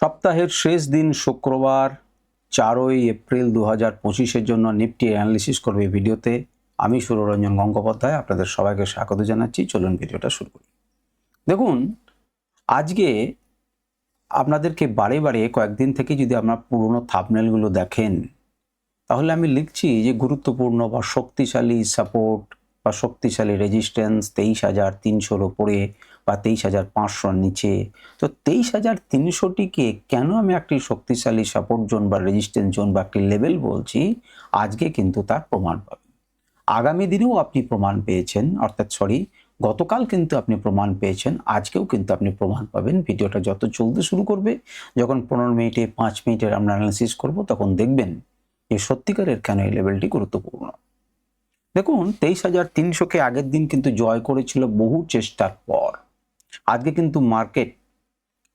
সপ্তাহের শেষ দিন শুক্রবার, চারই এপ্রিল দু হাজার পঁচিশের জন্য নিফটি অ্যানালিসিস করবে ভিডিওতে আমি সুররঞ্জন গঙ্গোপাধ্যায় আপনাদের সবাইকে স্বাগত জানাচ্ছি। চলুন ভিডিওটা শুরু করি। দেখুন, আজকে আপনাদেরকে বারে বারে কয়েকদিন থেকে যদি আপনার পুরনো থাপনেলগুলো দেখেন, তাহলে আমি লিখছি যে গুরুত্বপূর্ণ বা শক্তিশালী সাপোর্ট বা শক্তিশালী রেজিস্ট্যান্স তেইশ হাজার তিনশোর ওপরে বা তেইশ হাজার পাঁচশোর নিচে। তো তেইশ হাজার তিনশোটিকে কেন আমি একটি শক্তিশালী সাপোর্ট জোন বা রেজিস্ট্যান্স জোন বা একটি লেভেল বলছি? আজকে কিন্তু তার প্রমাণ পাবেন আগামী দিনেও আপনি প্রমাণ পেয়েছেন, অর্থাৎ সরি গতকাল কিন্তু আপনি প্রমাণ পেয়েছেন, আজকেও কিন্তু আপনি প্রমাণ পাবেন। ভিডিওটা যত চলতে শুরু করবে, যখন পনেরো মিনিটে, পাঁচ মিনিটের আমরা অ্যানালিসিস করব, তখন দেখবেন যে সত্যিকারের কেন এই লেভেলটি গুরুত্বপূর্ণ। দেখুন, তেইশ হাজার তিনশোকে আগের দিন কিন্তু জয় করেছিল বহু চেষ্টার পর। আজকে কিন্তু মার্কেট,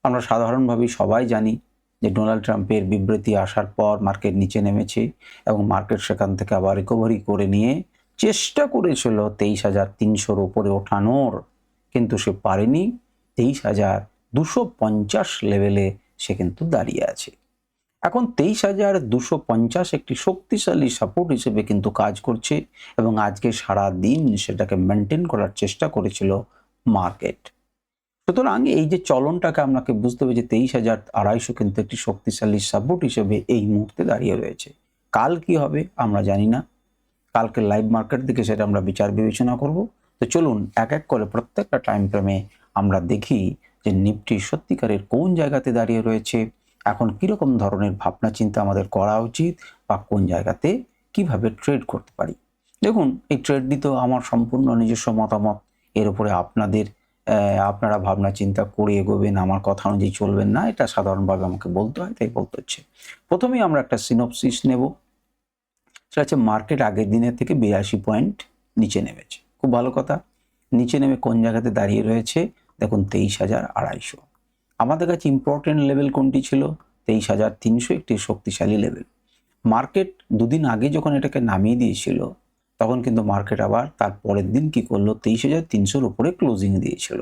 আমরা সাধারণভাবেই সবাই জানি যে ডোনাল্ড ট্রাম্পের বিবৃতি আসার পর মার্কেট নিচে নেমেছে এবং মার্কেট সেখান থেকে আবার রিকভারি করে নিয়ে চেষ্টা করেছিল তেইশ হাজার তিনশোর ওপরে ওঠানোর। কিন্তু সে পারেনি, তেইশ হাজার দুশো পঞ্চাশ লেভেলে সে কিন্তু দাঁড়িয়ে আছে। এখন তেইশ হাজার দুশো পঞ্চাশ একটি শক্তিশালী সাপোর্ট হিসেবে কিন্তু কাজ করছে এবং আজকে সারা দিন সেটাকে মেনটেন করার চেষ্টা করেছিল মার্কেট সুতরাং এই যে চলনটাকে আপনাকে বুঝতে হবে যে তেইশ হাজার আড়াইশো কিন্তু একটি শক্তিশালী সাপোর্ট হিসেবে এই মুহূর্তে দাঁড়িয়ে রয়েছে। কাল কি হবে আমরা জানি না। কালকে লাইভ মার্কেট দিকে সেটা আমরা বিচার বিবেচনা করব। তো চলুন এক এক করে প্রত্যেকটা টাইম ফ্রেমে আমরা দেখি যে নিফটি সত্যিকারের কোন জায়গাতে দাঁড়িয়ে রয়েছে। এখন কীরকম ধরনের ভাবনা চিন্তা আমাদের করা উচিত বা কোন জায়গাতে কীভাবে ট্রেড করতে পারি? দেখুন, এই ট্রেডটি তো আমার সম্পূর্ণ নিজস্ব মতামত। এর উপরে আপনাদের আপনারা ভাবনা চিন্তা করে এগোবেন, আমার কথা অনুযায়ী চলবেন না, এটা সাধারণভাবে আমাকে বলতে হয়, তাই বলতে হচ্ছে। প্রথমেই আমরা একটা সিনোপসিস নেব। সেটা হচ্ছে মার্কেট আগের দিনের থেকে বিরাশি পয়েন্ট নিচে নেমেছে। খুব ভালো কথা। নিচে নেমে কোন জায়গাতে দাঁড়িয়ে রয়েছে? দেখুন, তেইশ হাজার আড়াইশো। আমাদের কাছে ইম্পর্টেন্ট লেভেল কোনটি ছিল? তেইশ হাজার তিনশো একটি শক্তিশালী লেভেল মার্কেট দুদিন আগে যখন এটাকে নামিয়ে দিয়েছিল, তখন কিন্তু মার্কেট আবার তার পরের দিন কি করল? তেইশ হাজার তিনশোর উপরে ক্লোজিং দিয়েছিল।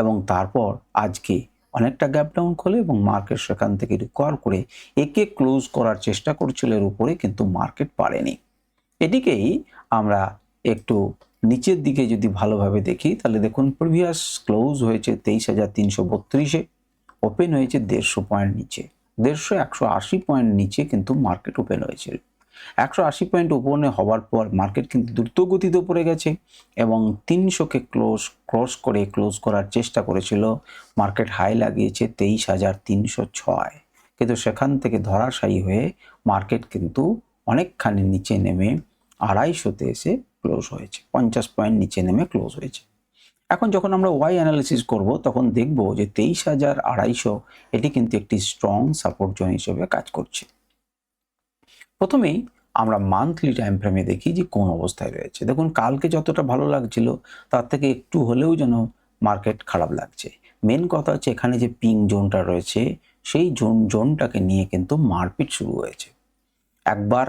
এবং তারপর আজকে অনেকটা গ্যাপ ডাউন খোলে এবং মার্কেট সেখান থেকে রিকভার করে একে ক্লোজ করার চেষ্টা করছিল, এর উপরে কিন্তু মার্কেট পারেনি। এটিকেই আমরা একটু নিচের দিকে যদি ভালোভাবে দেখি, তাহলে দেখুন প্রিভিয়াস ক্লোজ হয়েছে তেইশ হাজার তিনশো বত্রিশে। ওপেন হয়েছে দেড়শো পয়েন্ট নিচে। দেড়শো, একশো আশি পয়েন্ট নিচে কিন্তু মার্কেট ওপেন হয়েছিল একশো আশি পয়েন্ট ওপেনে হওয়ার পর মার্কেট কিন্তু দ্রুত গতিতে পড়ে গেছে এবং তিনশোকে ক্লোজ ক্রস করে ক্লোজ করার চেষ্টা করেছিল। মার্কেট হাই লাগিয়েছে তেইশ হাজার তিনশো ছয়। কিন্তু সেখান থেকে ধরাশায়ী হয়ে মার্কেট কিন্তু অনেকখানি নিচে নেমে আড়াইশোতে এসে ক্লোজ হয়েছে। পঞ্চাশ পয়েন্ট নিচে নেমে ক্লোজ হয়েছে। এখন যখন আমরা ওয়াই অ্যানালিসিস করব, তখন দেখব যে তেইশ হাজার আড়াইশো এটি কিন্তু একটি স্ট্রং সাপোর্ট জোন হিসেবে কাজ করছে। প্রথমেই আমরা মান্থলি টাইম ফ্রেমে দেখি যে কোন অবস্থায় রয়েছে। দেখুন, কালকে যতটা ভালো লাগছিল, তার থেকে একটু হলেও যেন মার্কেট খারাপ লাগছে। মেন কথা হচ্ছে এখানে যে পিং জোনটা রয়েছে, সেই জোন জোনটাকে নিয়ে কিন্তু মারপিট শুরু হয়েছে। একবার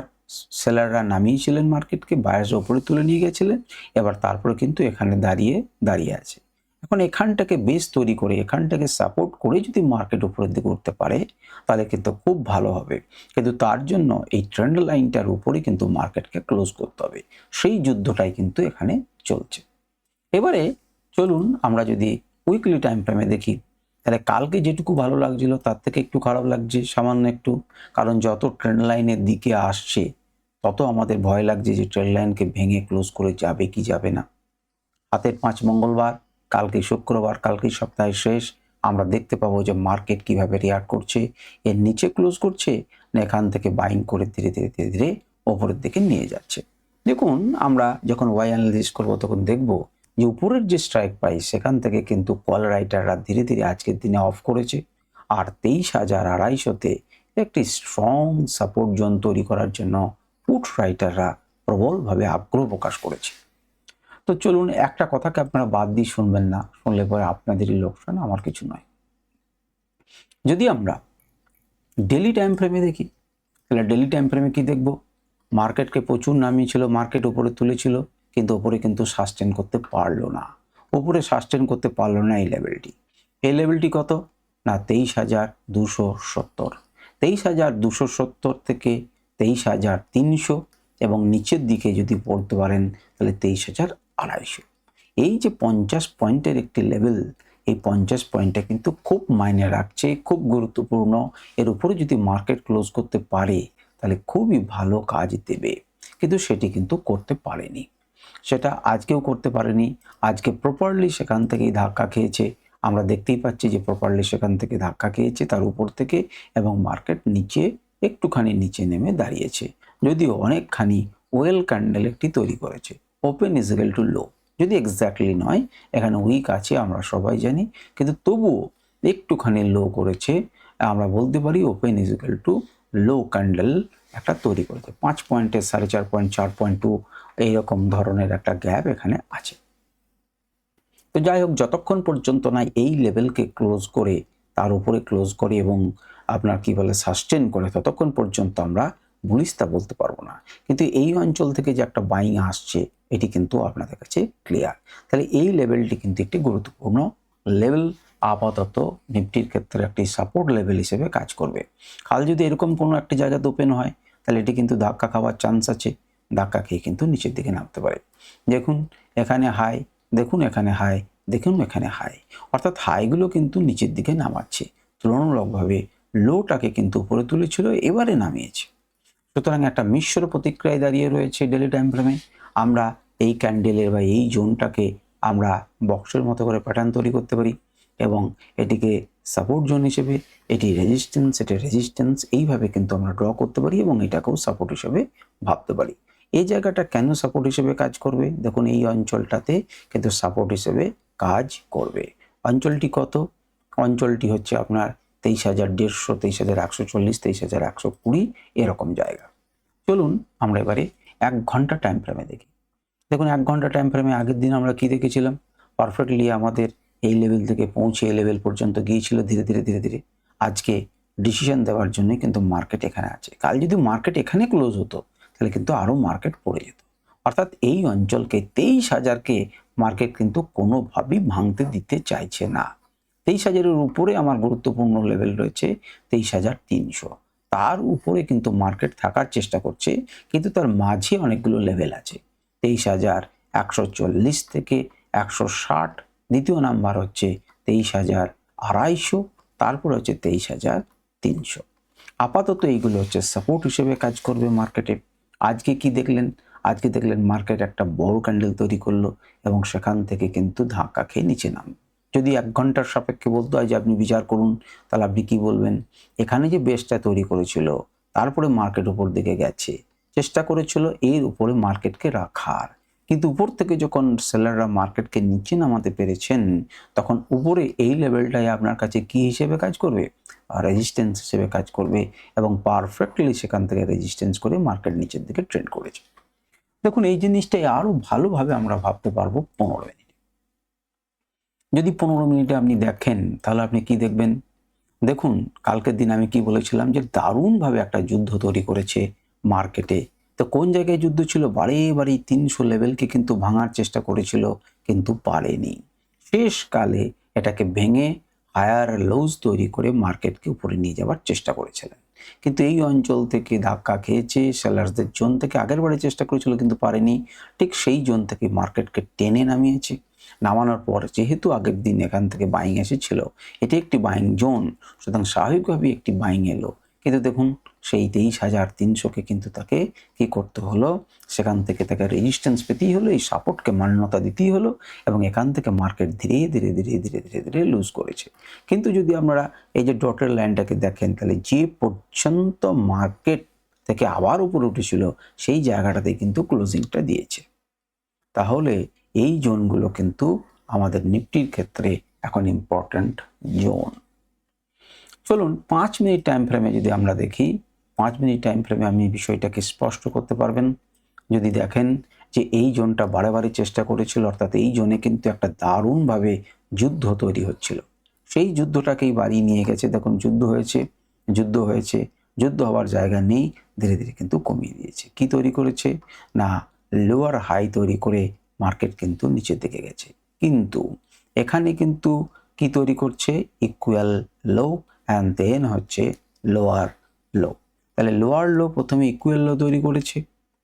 সেলাররা নামিয়েছিলেন মার্কেটকে বায়াসের ওপরে তুলে নিয়ে গেছিলেন। এবার তারপরে কিন্তু এখানে দাঁড়িয়ে দাঁড়িয়ে আছে। এখন এখানটাকে বেস তৈরি করে, এখানটাকে সাপোর্ট করে যদি মার্কেট উপরের দিকে উঠতে পারে, তাহলে কিন্তু খুব ভালো হবে। কিন্তু তার জন্য এই ট্রেন্ড লাইনটার উপরে কিন্তু মার্কেটকে ক্লোজ করতে হবে। সেই যুদ্ধটাই কিন্তু এখানে চলছে। এবারে চলুন আমরা যদি উইকলি টাইম ফ্রেমে দেখি তাহলে কালকে যেটুকু ভালো লাগছিল, তার থেকে একটু খারাপ লাগছে, সামান্য একটু। কারণ যত ট্রেন্ড লাইনের দিকে আসছে, তত আমাদের ভয় লাগছে যে ট্রেন লাইনকে ভেঙে ক্লোজ করে যাবে কি যাবে না। হাতের পাঁচ মঙ্গলবার, কালকে শুক্রবার, কালকে সপ্তাহের শেষ, আমরা দেখতে পাবো যে মার্কেট কীভাবে রিয়াক্ট করছে, এর নিচে ক্লোজ করছে, না এখান থেকে বাইং করে ধীরে ধীরে ধীরে ধীরে ওপরের দিকে নিয়ে যাচ্ছে। দেখুন, আমরা যখন ওয়াই অ্যানালিসিস করব, তখন দেখব যে উপরের যে স্ট্রাইক প্রাইস সেখান থেকে কিন্তু কল রাইটাররা ধীরে ধীরে আজকের দিনে অফ করেছে। আর তেইশ হাজার আড়াইশোতে একটি স্ট্রং সাপোর্ট জোন তৈরি করার জন্য পুট রাইটাররা প্রবলভাবে আগ্রহ প্রকাশ করেছে। তো চলুন একটা কথাকে আপনারা বাদ দিয়ে শুনবেন না, শুনলে পরে আপনাদেরই লোকসান, আমার কিছু নয়। যদি আমরা ডেলি টাইম ফ্রেমে দেখি, তাহলে ডেলি টাইম ফ্রেমে কি দেখব? মার্কেটকে প্রচুর নামিয়েছিল মার্কেট উপরে তুলেছিল। কিন্তু ওপরে কিন্তু সাস্টেন করতে পারল না। উপরে সাস্টেন করতে পারল না এই লেভেলটি এই লেভেলটি কত? না, তেইশ হাজার দুশো সত্তর। তেইশ হাজার দুশো সত্তর থেকে তেইশ হাজার তিনশো এবং নিচের দিকে যদি পড়তে পারেন, তাহলে তেইশ হাজার আড়াইশো। এই যে পঞ্চাশ পয়েন্টের একটি লেভেল এই পঞ্চাশ পয়েন্টটা কিন্তু খুব মাইনে রাখছে, খুব গুরুত্বপূর্ণ। এর উপরে যদি মার্কেট ক্লোজ করতে পারে, তাহলে খুবই ভালো কাজ দেবে। কিন্তু সেটি কিন্তু করতে পারেনি। সেটা আজকেও করতে পারেনি। আজকে প্রপারলি সেখান থেকেই ধাক্কা খেয়েছে। আমরা দেখতেই পাচ্ছি যে প্রপারলি সেখান থেকে ধাক্কা খেয়েছে তার উপর থেকে এবং মার্কেট নিচে একটুখানি নিচে নেমে দাঁড়িয়েছে। যদিও অনেকখানি ওয়েল ক্যান্ডেল একটি তৈরি করেছে। Open is equal to low যদি এক্স্যাক্টলি নয়, এখানে উইক আছে, আমরা সবাই জানি। কিন্তু তবুও একটুখানি লো করেছে। আমরা বলতে পারি open is equal to low candle একটা তৈরি করেছে। পাঁচ পয়েন্টের সাড়ে চার পয়েন্ট চার পয়েন্ট টু এইরকম ধরনের একটা গ্যাপ এখানে আছে। তো যাই হোক, যতক্ষণ পর্যন্ত না এই লেভেলকে ক্লোজ করে, তার উপরে ক্লোজ করে এবং আপনার কি বলে সাস্টেন করে, ততক্ষণ পর্যন্ত আমরা বুলিস্তা বলতে পারব না। কিন্তু এই অঞ্চল থেকে যে একটা বাইং আসছে, এটি কিন্তু আপনাদের কাছে ক্লিয়ার তাহলে এই লেভেলটি কিন্তু একটি গুরুত্বপূর্ণ লেভেল আপাতত নিফটির ক্ষেত্রে একটি সাপোর্ট লেভেল হিসেবে কাজ করবে। কাল যদি এরকম কোনো একটি জায়গাতে ওপেন হয়, তাহলে এটি কিন্তু ধাক্কা খাওয়ার চান্স আছে। ধাক্কা খেয়ে কিন্তু নিচের দিকে নামতে পারে। দেখুন, এখানে হাই, দেখুন, এখানে হাই, দেখুন, এখানে হাই। অর্থাৎ হাইগুলো কিন্তু নিচের দিকে নামাচ্ছে। তুলনামূলকভাবে লোটাকে কিন্তু উপরে তুলেছিল, এবারে নামিয়েছে। সুতরাং একটা মিশ্র প্রতিক্রিয়ায় দাঁড়িয়ে রয়েছে ডেলি টাইম ফ্রেমে আমরা এই ক্যান্ডেলের বা এই জোনটাকে আমরা বক্সের মতো করে প্যাটার্ন তৈরি করতে পারি এবং এটিকে সাপোর্ট জোন হিসেবে, এটি রেজিস্ট্যান্স এটি রেজিস্ট্যান্স এইভাবে কিন্তু আমরা ড্র করতে পারি এবং এটাকেও সাপোর্ট হিসেবে ভাবতে পারি। এই জায়গাটা কেন সাপোর্ট হিসেবে কাজ করবে? দেখুন, এই অঞ্চলটাতে কিন্তু সাপোর্ট হিসেবে কাজ করবে। অঞ্চলটি কত? অঞ্চলটি হচ্ছে আপনার তেইশ হাজার দেড়শো, তেইশ হাজার একশো চল্লিশ, তেইশ হাজার একশো কুড়ি, এরকম জায়গা। চলুন আমরা এবারে এক ঘণ্টা টাইম ফ্রেমে দেখি। দেখুন, এক ঘণ্টা টাইম ফ্রেমে আগের দিন আমরা কি দেখেছিলাম? পারফেক্টলি আমাদের এই লেভেল থেকে পৌঁছে এই লেভেল পর্যন্ত গিয়েছিল ধীরে ধীরে ধীরে ধীরে। আজকে ডিসিশন দেওয়ার জন্য কিন্তু মার্কেট এখানে আছে। কাল যদি মার্কেট এখানে ক্লোজ হতো তাহলে কিন্তু আরও মার্কেট পড়ে যেত। অর্থাৎ এই অঞ্চলকে তেইশ হাজারকে মার্কেট কিন্তু কোনোভাবেই ভাঙতে দিতে চাইছে না। তেইশ হাজারের উপরে আমার গুরুত্বপূর্ণ লেভেল রয়েছে তেইশ হাজার তিনশো। তার উপরে কিন্তু মার্কেট থাকার চেষ্টা করছে, কিন্তু তার মাঝে অনেকগুলো লেভেল আছে। তেইশ হাজার একশো চল্লিশ থেকে একশো ষাট, দ্বিতীয় নাম্বার হচ্ছে তেইশ হাজার আড়াইশো, তারপর হচ্ছে তেইশ হাজার তিনশো। আপাতত এইগুলো হচ্ছে সাপোর্ট হিসেবে কাজ করবে মার্কেটে আজকে কি দেখলেন? আজকে দেখলেন মার্কেট একটা বড় ক্যান্ডেল তৈরি করল এবং সেখান থেকে কিন্তু ধাক্কা খেয়ে নিচে নাম। যদি এক ঘণ্টার সাপেক্ষে বলতো হয় যে আপনি বিচার করুন, তাহলে আপনি কী বলবেন? এখানে যে বেসটা তৈরি করেছিল, তারপরে মার্কেট উপর দিকে গেছে, চেষ্টা করেছিল এর উপরে মার্কেটকে রাখার। কিন্তু উপর থেকে যখন সেলাররা মার্কেটকে নিচে নামাতে পেরেছেন, তখন উপরে এই লেভেলটাই আপনার কাছে কি হিসেবে কাজ করবে? রেজিস্ট্যান্স হিসেবে কাজ করবে এবং পারফেক্টলি সেখান থেকে রেজিস্ট্যান্স করে মার্কেট নিচের দিকে ট্রেন্ড করেছে। দেখুন, এই জিনিসটাই আরও ভালোভাবে আমরা ভাবতে পারব পনেরো মিনিট যদি পনেরো মিনিটে আপনি দেখেন, তাহলে আপনি কি দেখবেন? দেখুন, কালকের দিন আমি কি বলেছিলাম যে দারুণভাবে একটা যুদ্ধ তৈরি করেছে মার্কেটে তো কোন জায়গায় যুদ্ধ ছিল? বারে বারে তিনশো লেভেলকে কিন্তু ভাঙার চেষ্টা করেছিল, কিন্তু পারেনি। শেষকালে এটাকে ভেঙে হায়ার লোজ তৈরি করে মার্কেটকে উপরে নিয়ে যাওয়ার চেষ্টা করেছিলেন। কিন্তু এই অঞ্চল থেকে ধাক্কা খেয়েছে, সেলার্সদের জোন থেকে আগের বারে চেষ্টা করেছিল, কিন্তু পারেনি। ঠিক সেই জোন থেকে মার্কেটকে টেনে নামিয়েছে। নামানোর পর যেহেতু আগের দিন এখান থেকে বাইং এসেছিল, এটি একটি বাইং জোন, সুতরাং স্বাভাবিকভাবেই একটি বাইং এলো। কিন্তু দেখুন, সেই তেইশ হাজার তিনশোকে কিন্তু তাকে কি করতে হলো? সেখান থেকে তাকে রেজিস্ট্যান্স পেতেই হলো, এই সাপোর্টকে মান্যতা দিতেই হলো এবং এখান থেকে মার্কেট ধীরে ধীরে ধীরে ধীরে ধীরে ধীরে লুজ করেছে। কিন্তু যদি আমরা এই যে ডটের লাইনটাকে দেখেন, তাহলে যে পর্যন্ত মার্কেট থেকে আবার উপরে উঠেছিল, সেই জায়গাটাতে কিন্তু ক্লোজিংটা দিয়েছে। তাহলে এই জোনগুলো কিন্তু আমাদের নিফটির ক্ষেত্রে এখন ইম্পর্ট্যান্ট জোন চলুন, পাঁচ মিনিট টাইম ফ্রেমে যদি আমরা দেখি, পাঁচ মিনিট টাইম ফ্রেমে আপনি বিষয়টাকে স্পষ্ট করতে পারবেন। যদি দেখেন যে এই জোনটা বারে চেষ্টা করেছিল, অর্থাৎ এই জোনে কিন্তু একটা দারুণভাবে যুদ্ধ তৈরি হচ্ছিল। সেই যুদ্ধটাকেই বাড়িয়ে নিয়ে গেছে। দেখুন, যুদ্ধ হয়েছে যুদ্ধ হয়েছে, যুদ্ধ হওয়ার জায়গা নেই, ধীরে ধীরে কিন্তু কমিয়ে দিয়েছে। কি তৈরি করেছে? না লোয়ার হাই তৈরি করে মার্কেট কিন্তু নিচের দিকে গেছে। কিন্তু এখানে কিন্তু কি তৈরি করছে? ইকুয়াল লো অ্যান্ড দেন হচ্ছে লোয়ার লো তাহলে লোয়ার লো প্রথমে ইকুয়াল লো তৈরি করেছে,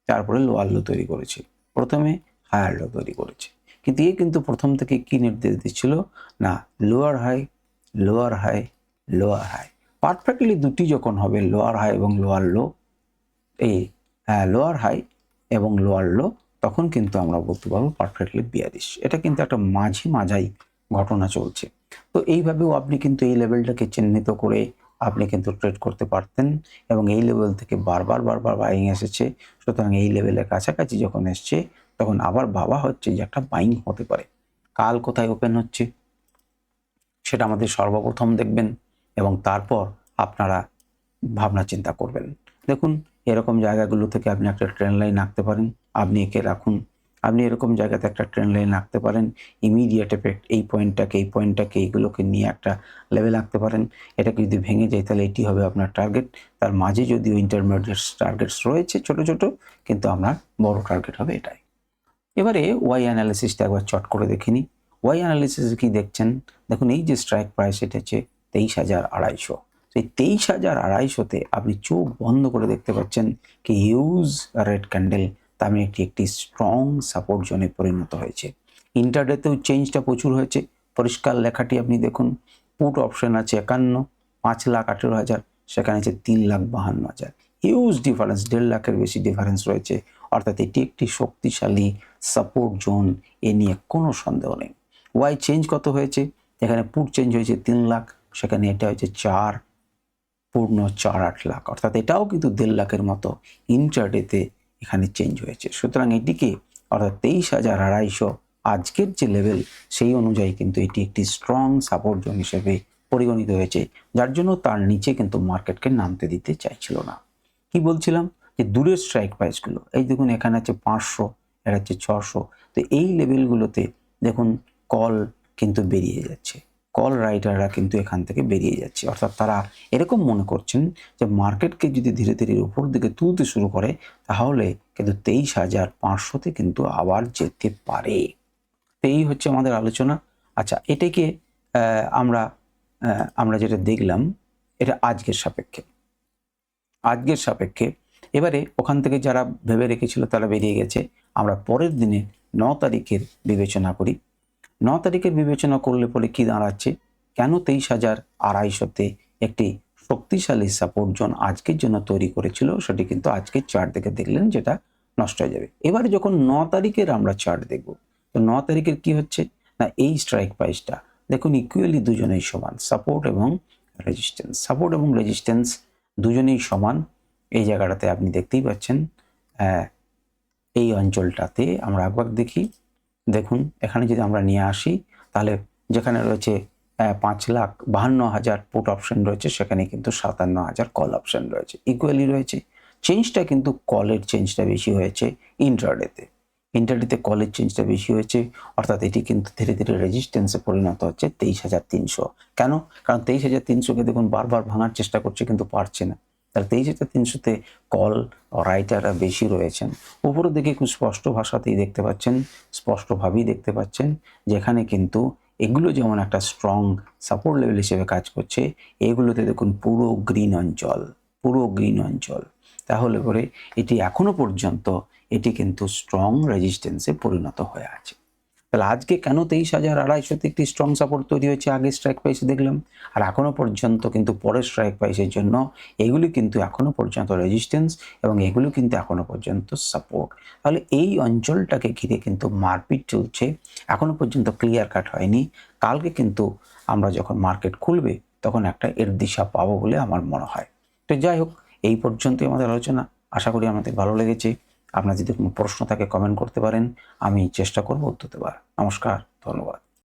তারপরে লোয়ার লো তৈরি করেছে, প্রথমে হায়ার লো তৈরি করেছে। কিন্তু এ কিন্তু প্রথম থেকে কি নির্দেশ দিচ্ছিল? না lower high lower high lower high perfectly দুটি যখন হবে লোয়ার হাই এবং লোয়ার লো এই লোয়ার হাই এবং লোয়ার লো তখন কিন্তু আমরা বলতে পারব পারফেক্টলি বিয়ারিশ এটা কিন্তু একটা মাঝে মাঝাই ঘটনা চলছে। তো এইভাবেও আপনি কিন্তু এই লেভেলটাকে চিহ্নিত করে আপনি কিন্তু ট্রেড করতে পারতেন এবং এই লেভেল থেকে বারবার বারবার বাইং এসেছে। সুতরাং এই লেভেলের কাছাকাছি যখন এসছে, তখন আবার ভাবা হচ্ছে যে একটা বাইং হতে পারে। কাল কোথায় ওপেন হচ্ছে? সেটা আমাদের সর্বপ্রথম দেখবেন এবং তারপর আপনারা ভাবনা চিন্তা করবেন। দেখুন, এরকম জায়গাগুলো থেকে আপনি একটা ট্রেন লাইন আঁকতে পারেন। আপনি একে রাখুন। আপনি এরকম জায়গাতে একটা ট্রেন লাইন আঁকতে পারেন ইমিডিয়েট এফেক্ট এই পয়েন্টটাকে এই পয়েন্টটাকে এইগুলোকে নিয়ে একটা লেভেল আঁকতে পারেন। এটাকে যদি ভেঙে যায় তাহলে এটি হবে আপনার টার্গেট তার মাঝে যদিও ইন্টারমিডিয়েট টার্গেটস রয়েছে ছোট ছোট, কিন্তু আপনার বড় টার্গেট হবে এটাই। এবারে ওয়াই অ্যানালিসিসটা একবার চট করে দেখিনি ওয়াই অ্যানালিসিস কি দেখছেন? দেখুন, এই যে স্ট্রাইক প্রাইস এটা হচ্ছে তেইশ হাজার আড়াইশো। সেই তেইশ হাজার আড়াইশোতে আপনি চোখ বন্ধ করে দেখতে পাচ্ছেন কি হিউজ রেড ক্যান্ডেল একটি একটি স্ট্রং সাপোর্ট জোনে পরিণত হয়েছে। ইন্টারডেতেও চেঞ্জটা প্রচুর হয়েছে। পরিষ্কার লেখাটি আপনি দেখুন পুট অপশন আছে একান্ন, পাঁচ লাখ আঠেরো হাজার, সেখানে আছে তিন লাখ বাহান্ন হাজার। হিউজ ডিফারেন্স দেড় লাখের বেশি ডিফারেন্স রয়েছে। অর্থাৎ এটি একটি শক্তিশালী সাপোর্ট জোন এ নিয়ে কোনো সন্দেহ নেই। ওয়াই চেঞ্জ কত হয়েছে? এখানে পুট চেঞ্জ হয়েছে তিন লাখ, সেখানে এটা হয়েছে চার, পূর্ণ চার আট লাখ। অর্থাৎ এটাও কিন্তু দেড় লাখের মতো। ইন্টারডেতে এখানে চেঞ্জ হয়েছে। সুতরাং এটিকে অর্থাৎ তেইশ হাজার আড়াইশো আজকের যে লেভেল সেই অনুযায়ী কিন্তু এটি একটি স্ট্রং সাপোর্ট জোন হিসেবে পরিগণিত হয়েছে, যার জন্য তার নিচে কিন্তু মার্কেটকে নামতে দিতে চাইছিল না। কি বলছিলাম? যে দূরের স্ট্রাইক প্রাইসগুলো এই দেখুন এখানে আছে পাঁচশো এটা হচ্ছে ছশো। তো এই লেভেলগুলোতে দেখুন কল কিন্তু বেরিয়ে যাচ্ছে। কল রাইটাররা কিন্তু এখান থেকে বেরিয়ে যাচ্ছে। অর্থাৎ তারা এরকম মনে করছেন যে মার্কেটকে যদি ধীরে ধীরে উপর দিকে তুলতে শুরু করে, তাহলে কিন্তু তেইশ হাজার পাঁচশোতে কিন্তু আবার যেতে পারে। এই হচ্ছে আমাদের আলোচনা। আচ্ছা এটাকে আমরা আমরা যেটা দেখলাম, এটা আজকের সাপেক্ষে। আজকের সাপেক্ষে, এবারে ওখান থেকে যারা ভেবে রেখেছিল তারা বেরিয়ে গেছে। আমরা পরের দিনে ন তারিখের বিবেচনা করি। ন তারিখের বিবেচনা করলে পরে কি দাঁড়াচ্ছে? কেন তেইশ হাজার আড়াইশোতে একটি শক্তিশালী সাপোর্ট জোন আজকের জন্য তৈরি করেছিল? সেটি কিন্তু আজকের চার্ট দেখে দেখলেন যেটা নষ্ট হয়ে যাবে। এবারে যখন ন তারিখের আমরা চার্ট দেখব, তো ন তারিখের কি হচ্ছে? না, এই স্ট্রাইক প্রাইসটা দেখুন ইকুয়ালি দুজনেই সমান। সাপোর্ট এবং রেজিস্ট্যান্স সাপোর্ট এবং রেজিস্ট্যান্স দুজনেই সমান। এই জায়গাটাতে আপনি দেখতেই পাচ্ছেন এই অঞ্চলটাতে আমরা একবার দেখি। দেখুন, এখানে যদি আমরা নিয়ে আসি, তাহলে যেখানে রয়েছে পাঁচ লাখ বাহান্ন হাজার পুট অপশন রয়েছে, সেখানে কিন্তু সাতান্ন হাজার কল অপশন রয়েছে। ইকুয়ালি রয়েছে। চেঞ্জটা কিন্তু কলের চেঞ্জটা বেশি হয়েছে ইন্টারডেতে ইন্টারডেতে কলের চেঞ্জটা বেশি হয়েছে, অর্থাৎ এটি কিন্তু ধীরে ধীরে রেজিস্ট্যান্সে পরিণত হচ্ছে তেইশ হাজার তিনশো। কেন? কারণ তেইশ হাজার তিনশোকে দেখুন বারবার ভাঙার চেষ্টা করছে, কিন্তু পারছে না। তাহলে তেইশ হাজার তিনশোতে কল রাইটাররা বেশি রয়েছেন। উপরের দিকে খুব স্পষ্ট ভাষাতেই দেখতে পাচ্ছেন, স্পষ্টভাবেই দেখতে পাচ্ছেন, যেখানে কিন্তু এগুলো যেমন একটা স্ট্রং সাপোর্ট লেভেল হিসেবে কাজ করছে, এগুলোতে দেখুন পুরো গ্রিন অঞ্চল, পুরো গ্রিন অঞ্চল। তাহলে পরে এটি এখনও পর্যন্ত এটি কিন্তু স্ট্রং রেজিস্ট্যান্সে পরিণত হয়ে আছে। তাহলে আজকে কেন তেইশ হাজার আড়াইশোতে একটি স্ট্রং সাপোর্ট তৈরি হয়েছে? আগে স্ট্রাইক প্রাইসে দেখলাম। আর এখনও পর্যন্ত কিন্তু পরের স্ট্রাইক প্রাইসের জন্য এগুলি কিন্তু এখনও পর্যন্ত রেজিস্ট্যান্স এবং এগুলো কিন্তু এখনও পর্যন্ত সাপোর্ট তাহলে এই অঞ্চলটাকে ঘিরে কিন্তু মারপিট চলছে। এখনও পর্যন্ত ক্লিয়ার কাট হয়নি। কালকে কিন্তু আমরা যখন মার্কেট খুলবে, তখন একটা এর দিশা পাবো বলে আমার মনে হয়। তো যাই হোক, এই পর্যন্তই আমাদের আলোচনা। আশা করি আমাদের ভালো লেগেছে। আপনার যদি কোনো প্রশ্ন থাকে কমেন্ট করতে পারেন, আমি চেষ্টা করব উত্তর দেওয়ার নমস্কার, ধন্যবাদ।